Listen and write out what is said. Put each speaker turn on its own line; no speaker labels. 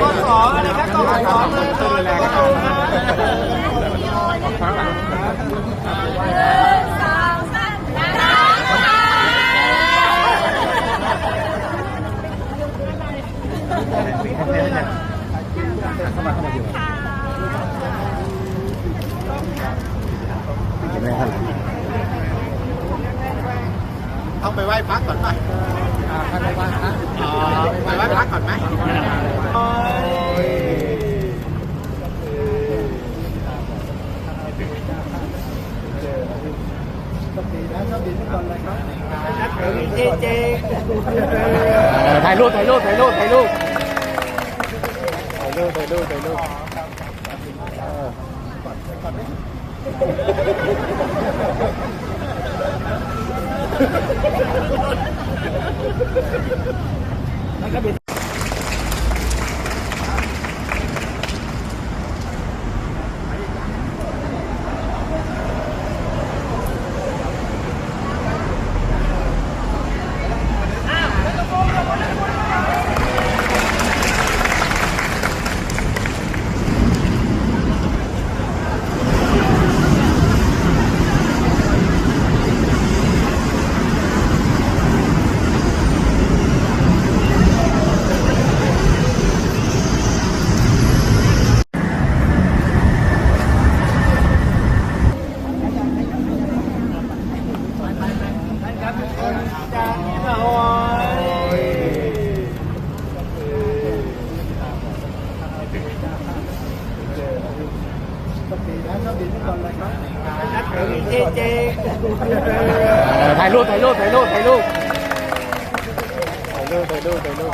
con sỏ này các con sỏ tôi là Thank you.
ต้องไปไหว้พระก่อนป่ะ
ท่านไปบ้านครับ
อ๋อไปไหว้พระก่อนไหม
เจเจถ่ายรูปถ่ายรูปถ่ายรูปถ่ายรูปถ่ายรูปถ่ายรูปถ่ายรูป Nakabit. เจเจถ่ายรูปถ่ายรูปถ่ายรูปถ่ายรูปถ่ายรูปถ่ายรูปถ่ายรูป